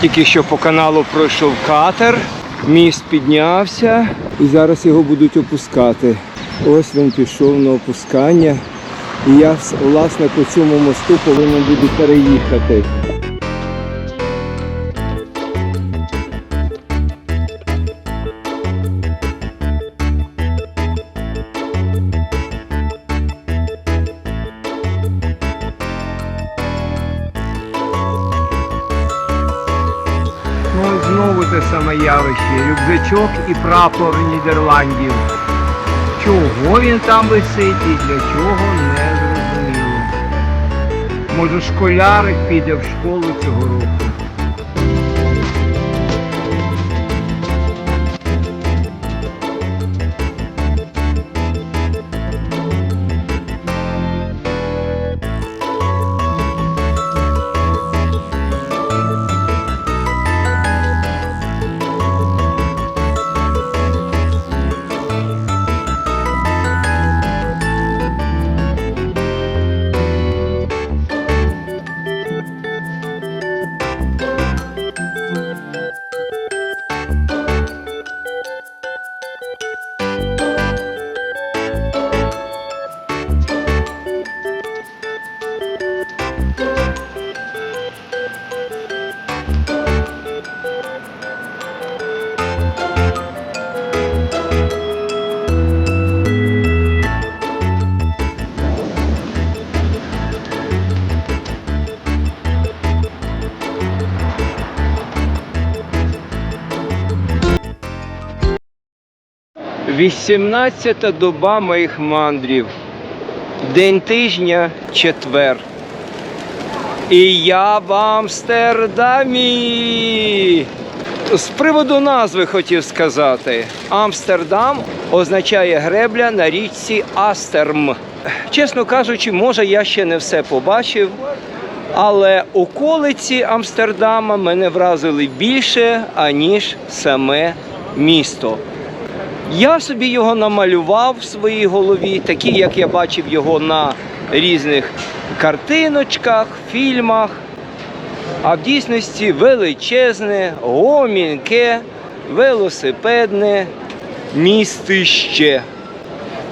Тільки що по каналу пройшов катер, міст піднявся і зараз його будуть опускати. Ось він пішов на опускання. І я власне по цьому мосту повинен буду переїхати. Явище. Рюкзачок і прапор Нідерландів. Чого він там висить і для чого не зрозуміло. Може школярик піде в школу цього року. Вісімнадцята доба моїх мандрів. День тижня четвер. І я в Амстердамі. З приводу назви хотів сказати. Амстердам означає гребля на річці Астерм. Чесно кажучи, може я ще не все побачив, але околиці Амстердама мене вразили більше, аніж саме місто. Я собі його намалював в своїй голові, такий, як я бачив його на різних картиночках, фільмах. А в дійсності величезне, гомінке, велосипедне містище.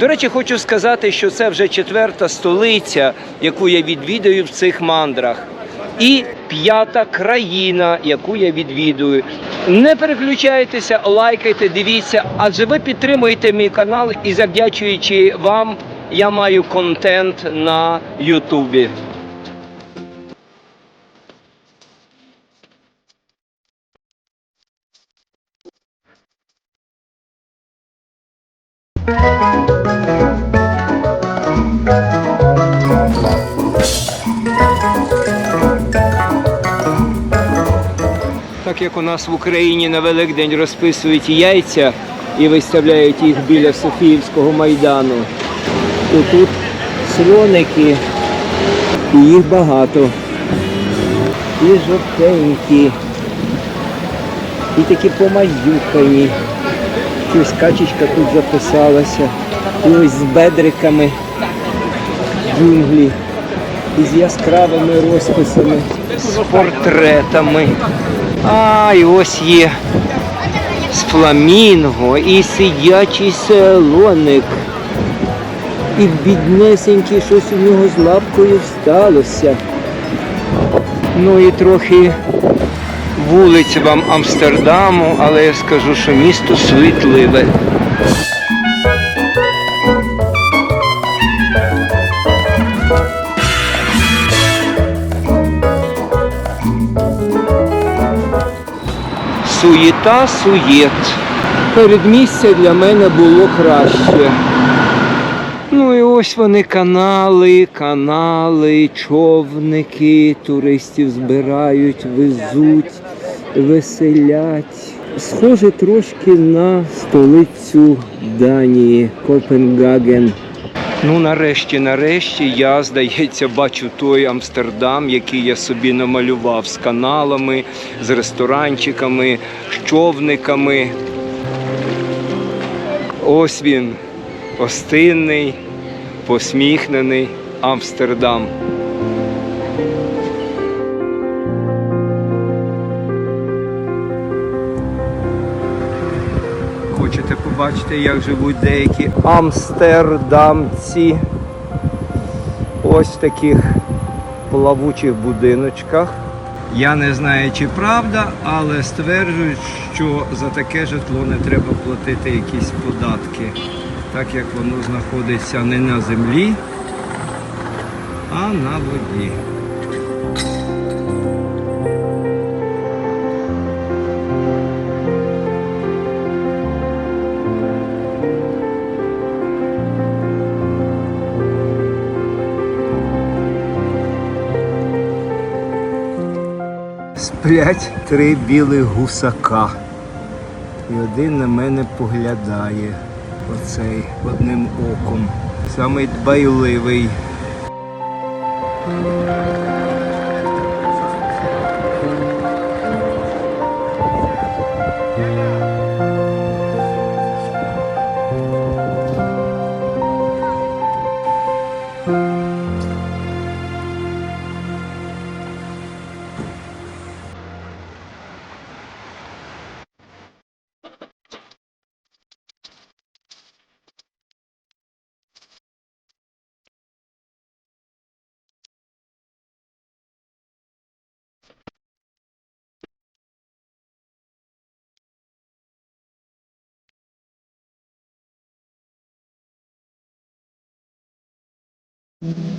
До речі, хочу сказати, що це вже четверта столиця, яку я відвідаю в цих мандрах. І п'ята країна, яку я відвідую. Не переключайтеся, лайкайте, дивіться, адже ви підтримуєте мій канал і завдячуючи вам, я маю контент на Ютубі. Так як у нас в Україні на Великдень розписують яйця і виставляють їх біля Софіївського майдану, то тут слоники, і їх багато. І жовтенькі, і такі помаюкані. Ось качечка тут записалася. І ось з бедриками джунглі. І з яскравими розписами, з портретами. А, і ось є з фламінго і сидячий селоник. І біднесенький щось у нього з лапкою сталося. Ну і трохи вулиць вам Амстердаму, але я скажу, що місто світливе. Суєта суєт. Передмістя для мене було краще. Ну і ось вони канали, канали, човники, туристів збирають, везуть, веселять. Схоже трошки на столицю Данії, Копенгаген. Ну, нарешті, нарешті, я, здається, бачу той Амстердам, який я собі намалював з каналами, з ресторанчиками, з човниками. Ось він, гостинний, посміхнений Амстердам. Бачите, як живуть деякі амстердамці. Ось в таких плавучих будиночках. Я не знаю, чи правда, але стверджують, що за таке житло не треба платити якісь податки, так як воно знаходиться не на землі, а на воді. Сплять три білих гусака. І один на мене поглядає. Оцей одним оком. Самий дбайливий. Thank mm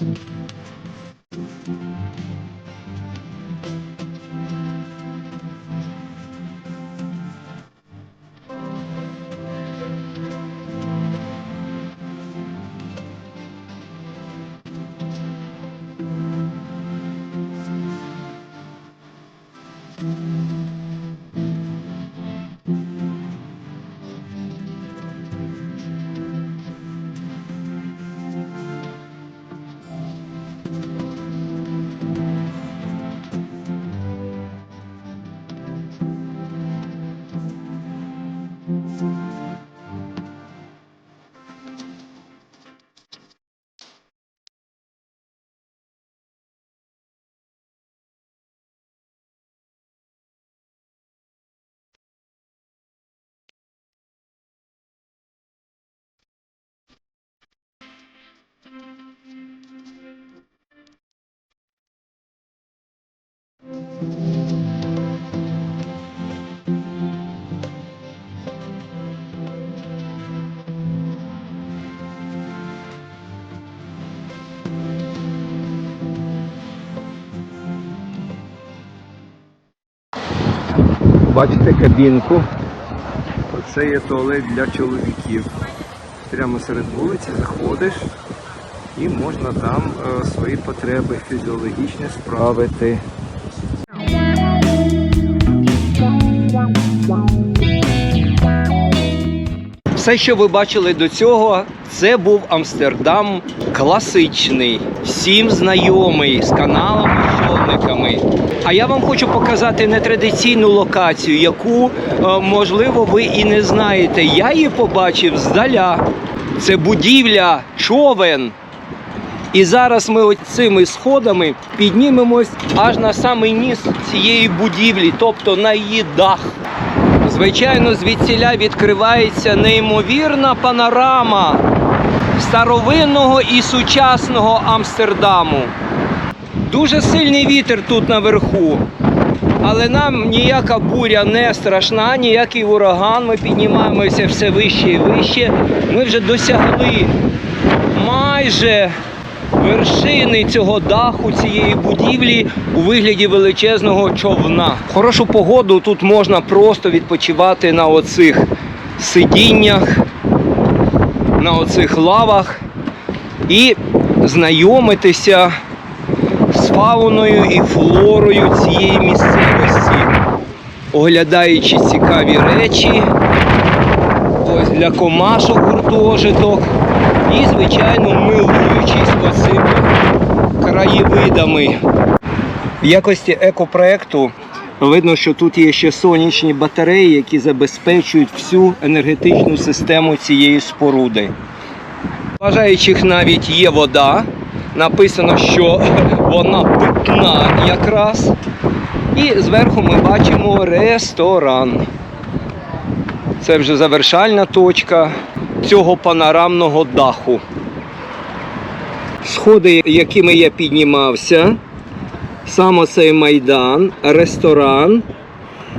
-hmm. you. Бачите кабінку. Оце є туалет для чоловіків. Прямо серед вулиці заходиш і можна там е, свої потреби фізіологічні справити. Все, що ви бачили до цього, це був Амстердам класичний, всім знайомий з каналами, човниками. А я вам хочу показати нетрадиційну локацію, яку, е, можливо, ви і не знаєте. Я її побачив здаля. Це будівля човен. І зараз ми цими сходами піднімемось аж на самий ніс цієї будівлі, тобто на її дах. Звичайно, звідсіля відкривається неймовірна панорама старовинного і сучасного Амстердаму. Дуже сильний вітер тут наверху. Але нам ніяка буря не страшна, ніякий ураган. Ми піднімаємося все вище і вище. Ми вже досягли майже вершини цього даху, цієї будівлі у вигляді величезного човна. Хорошу погоду тут можна просто відпочивати на оцих сидіннях, на оцих лавах і знайомитися з фауною і флорою цієї місцевості, оглядаючи цікаві речі, ось для комашок гуртожиток і, звичайно, милуючись оцими краєвидами. В якості екопроекту видно, що тут є ще сонячні батареї, які забезпечують всю енергетичну систему цієї споруди. Бажаючих навіть є вода. Написано, що вона питна якраз. І зверху ми бачимо ресторан. Це вже завершальна точка цього панорамного даху. Сходи, якими я піднімався, сам оцей майдан, ресторан.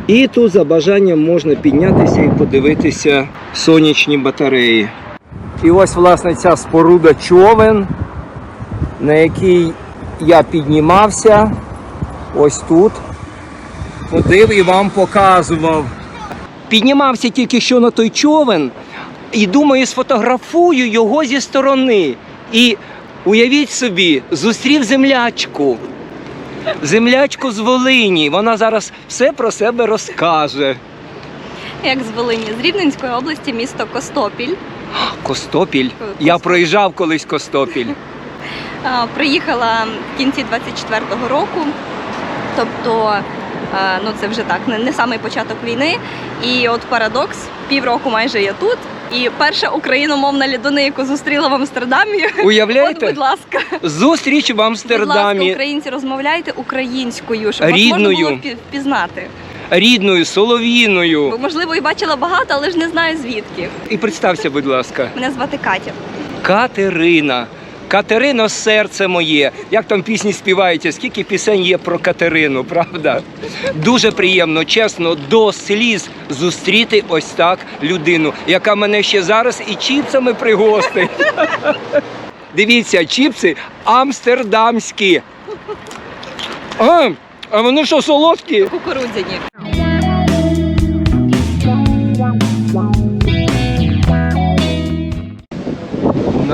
І тут за бажанням можна піднятися і подивитися сонячні батареї. І ось, власне, ця споруда човен, на якій я піднімався. Ось тут. Ходив і вам показував. Піднімався тільки що на той човен і думаю, сфотографую його зі сторони. І уявіть собі, зустрів землячку. Землячку з Волині. Вона зараз все про себе розкаже. Як з Волині, з Рівненської області, місто Костопіль. Костопіль. Я проїжджав колись Костопіль. Приїхала в кінці 24-го року. Тобто, ну це вже так, не, не самий початок війни. І от парадокс, півроку майже я тут. І перша україномовна людина, яку зустріла в Амстердамі. От, будь ласка, Зустріч в будь ласка, українці, розмовляйте українською, щоб вас можна було впізнати. рідною, солов'їною. Бо можливо і бачила багато, але ж не знаю звідки. І представся, будь ласка, Мене звати Катя. Катерина. Катерино, серце моє. Як там пісні співаєте? Скільки пісень є про Катерину, правда? Дуже приємно, чесно, до сліз зустріти ось так людину, яка мене ще зараз і чіпсами пригостить. Дивіться, чіпси амстердамські. А, а вони що солодкі? Кукурудзяні.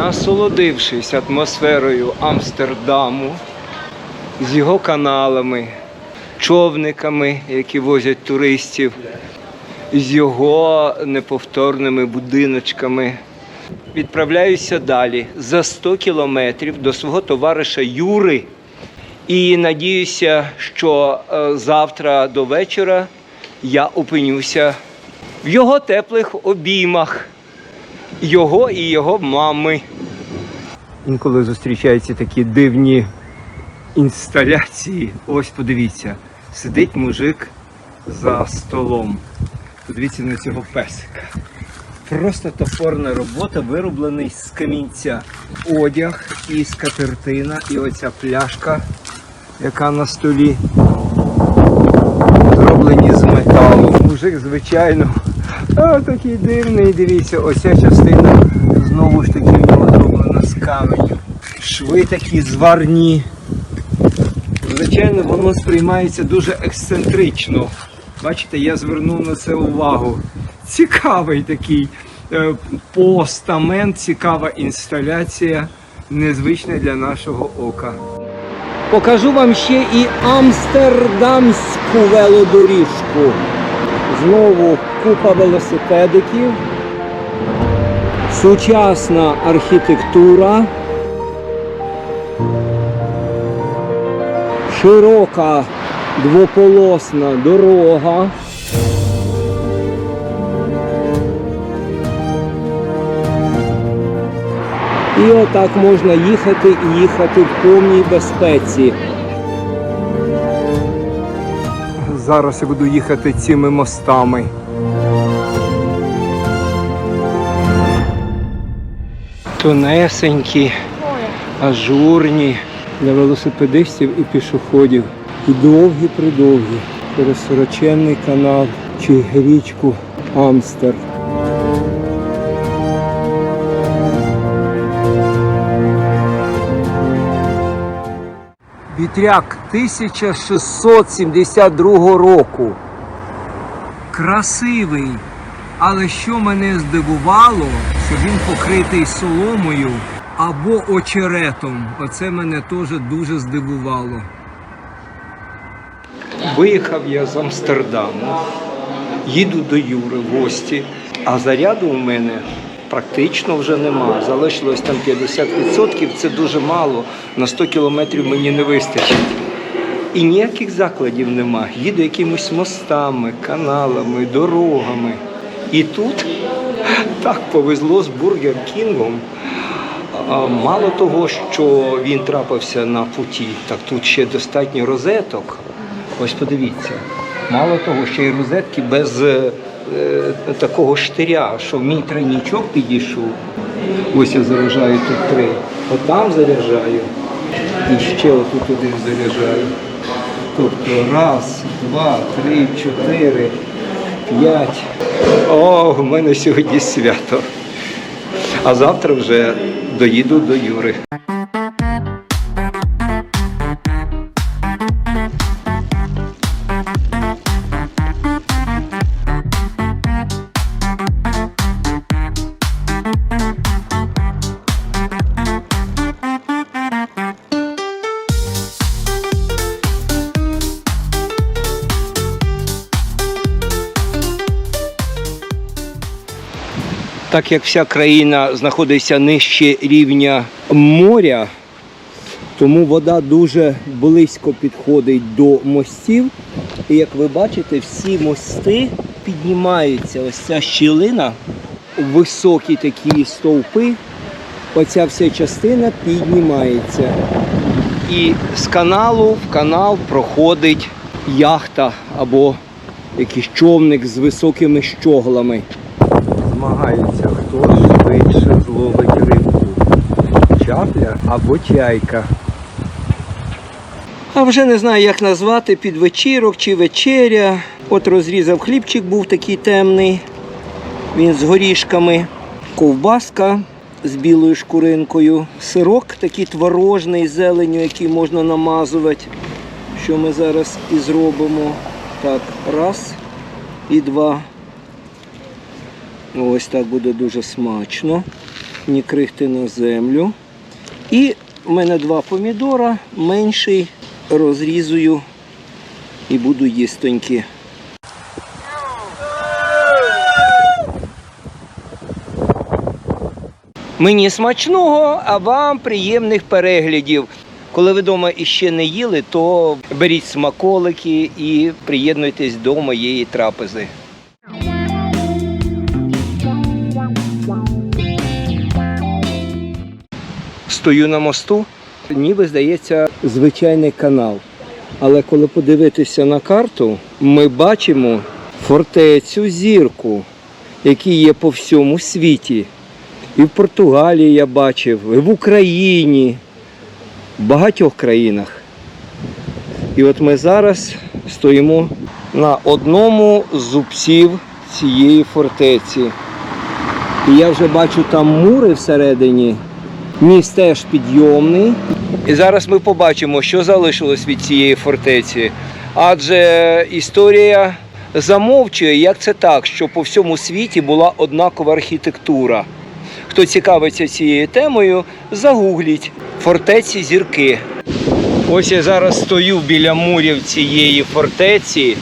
Насолодившись атмосферою Амстердаму, з його каналами, човниками, які возять туристів, з його неповторними будиночками, відправляюся далі за 100 кілометрів до свого товариша Юри. І надіюся, що е, завтра до вечора я опинюся в його теплих обіймах його і його мами. Інколи зустрічаються такі дивні інсталяції. Ось подивіться, сидить мужик за столом. Подивіться на цього песика. Просто топорна робота, вироблений з камінця. Одяг і скатертина, і оця пляшка, яка на столі. Зроблені з металу. Мужик, звичайно, а, такий дивний, дивіться, оця частина знову ж таки зроблена з каменю. Шви такі зварні. Звичайно, воно сприймається дуже ексцентрично. Бачите, я звернув на це увагу. Цікавий такий е, постамент, цікава інсталяція, незвична для нашого ока. Покажу вам ще і амстердамську велодоріжку. Знову купа велосипедиків, сучасна архітектура, широка двополосна дорога. І отак можна їхати і їхати в повній безпеці. Зараз я буду їхати цими мостами. Тонесенькі, ажурні для велосипедистів і пішоходів. І довгі-придовгі через широченний канал чи річку Амстер. Вітряк 1672 року. Красивий. Але що мене здивувало, що він покритий соломою або очеретом. Оце мене теж дуже здивувало. Виїхав я з Амстердаму, їду до Юри в гості, а заряду у мене практично вже нема. Залишилось там 50%, це дуже мало. На 100 кілометрів мені не вистачить. І ніяких закладів нема. Їду якимись мостами, каналами, дорогами. І тут так повезло з Бургер Кінгом. Мало того, що він трапився на путі, так тут ще достатньо розеток. Ось подивіться. Мало того, ще й розетки без е, е, такого штиря, що мій тройнічок підійшов. Ось я заряджаю тут три. Отам заряджаю. І ще отут один заряджаю. Тобто раз, два, три, чотири, п'ять. О, в мене сьогодні свято. А завтра вже доїду до Юри. Так як вся країна знаходиться нижче рівня моря, тому вода дуже близько підходить до мостів. І як ви бачите, всі мости піднімаються. Ось ця щілина, високі такі стовпи, оця вся частина піднімається. І з каналу в канал проходить яхта або якийсь човник з високими щоглами змагаються, хто швидше зловить рибку. Чапля або чайка. А вже не знаю, як назвати під вечірок чи вечеря. От розрізав хлібчик, був такий темний. Він з горішками. Ковбаска з білою шкуринкою. Сирок такий творожний з зеленю, який можна намазувати. Що ми зараз і зробимо. Так, раз і два. Ось так буде дуже смачно. Ні крихти на землю. І в мене два помідора, менший розрізую і буду їстоньки. Мені смачного, а вам приємних переглядів. Коли ви вдома іще не їли, то беріть смаколики і приєднуйтесь до моєї трапези. Стою на мосту, ніби здається звичайний канал. Але коли подивитися на карту, ми бачимо фортецю зірку, які є по всьому світі. І в Португалії я бачив, і в Україні, в багатьох країнах. І от ми зараз стоїмо на одному з зубців цієї фортеці. І я вже бачу там мури всередині. Міст теж підйомний. І зараз ми побачимо, що залишилось від цієї фортеці. Адже історія замовчує, як це так, що по всьому світі була однакова архітектура. Хто цікавиться цією темою, загугліть фортеці зірки. Ось я зараз стою біля мурів цієї фортеці.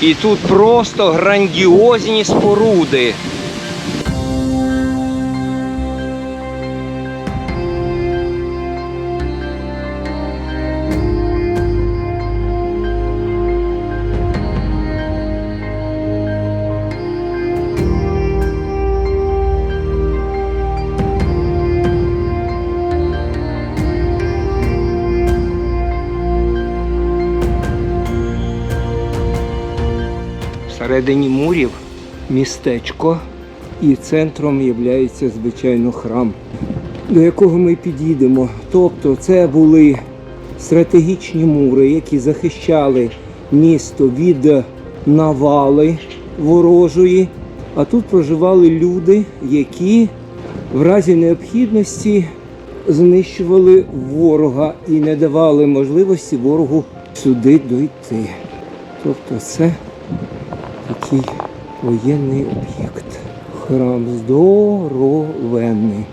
І тут просто грандіозні споруди. Всередині мурів містечко і центром є звичайно храм, до якого ми підійдемо. Тобто це були стратегічні мури, які захищали місто від навали ворожої. А тут проживали люди, які в разі необхідності знищували ворога і не давали можливості ворогу сюди дойти. Тобто це такий воєнний об'єкт. Храм здоровенний.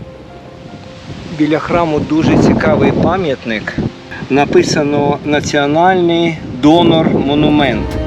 Біля храму дуже цікавий пам'ятник. Написано Національний донор монумент.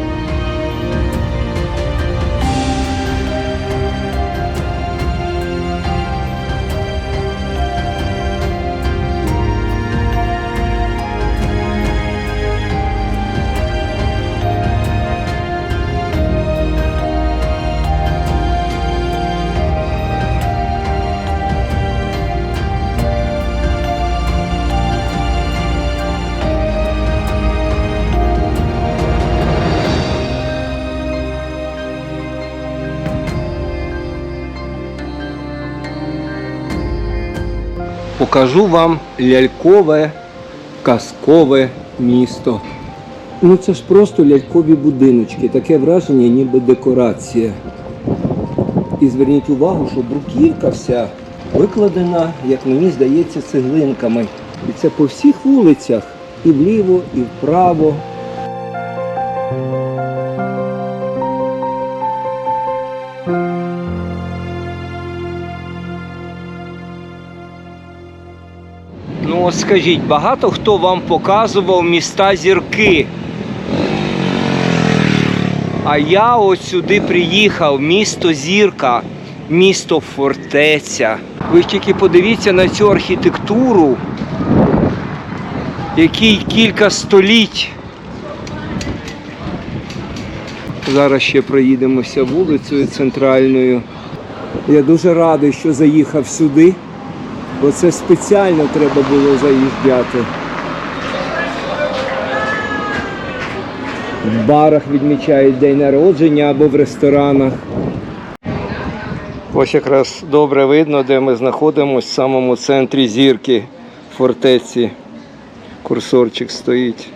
Покажу вам лялькове казкове місто. Ну це ж просто лялькові будиночки, таке враження, ніби декорація. І зверніть увагу, що бруківка вся викладена, як мені здається, цеглинками. І це по всіх вулицях, і вліво, і вправо. От скажіть, багато хто вам показував міста зірки. А я от сюди приїхав, місто Зірка, місто Фортеця. Ви тільки подивіться на цю архітектуру, який кілька століть. Зараз ще проїдемося вулицею центральною. Я дуже радий, що заїхав сюди, бо це спеціально треба було заїжджати. В барах відмічають день народження або в ресторанах. Ось якраз добре видно, де ми знаходимося в самому центрі зірки фортеці. Курсорчик стоїть.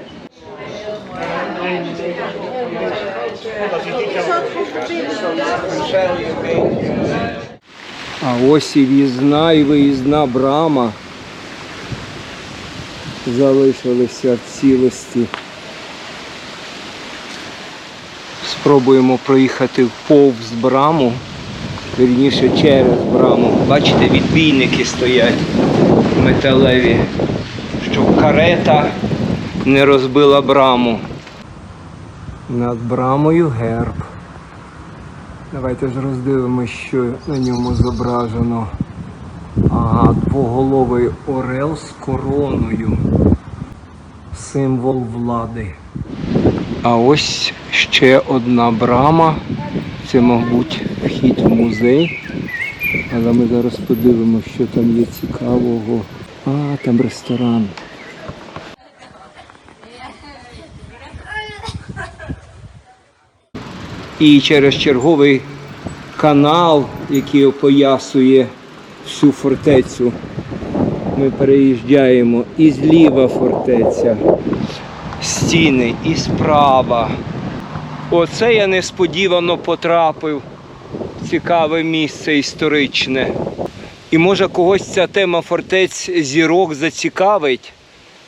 А ось і в'їзна і виїзна брама залишилися в цілості. Спробуємо проїхати повз браму, вірніше через браму. Бачите, відбійники стоять металеві, щоб карета не розбила браму. Над брамою герб. Давайте ж роздивимося, що на ньому зображено. Ага, двоголовий орел з короною. Символ влади. А ось ще одна брама. Це, мабуть, вхід в музей. Але ми зараз подивимося, що там є цікавого. А, там ресторан. І через черговий канал, який опоясує всю фортецю, ми переїжджаємо і зліва фортеця, стіни, і справа. Оце я несподівано потрапив в цікаве місце історичне. І може когось ця тема фортець зірок зацікавить.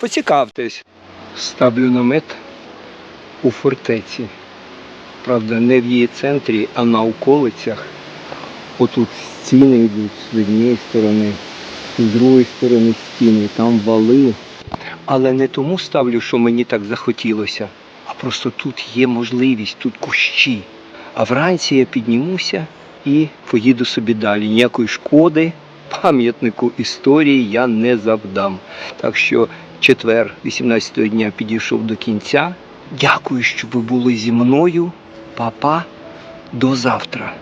Поцікавтесь. Ставлю намет у фортеці. Правда, не в її центрі, а на околицях. Отут стіни йдуть з однієї сторони, з другої сторони стіни, там вали. Але не тому ставлю, що мені так захотілося, а просто тут є можливість, тут кущі. А вранці я піднімуся і поїду собі далі. Ніякої шкоди пам'ятнику історії я не завдам. Так що четвер, 18 дня, підійшов до кінця. Дякую, що ви були зі мною. Папа, до завтра.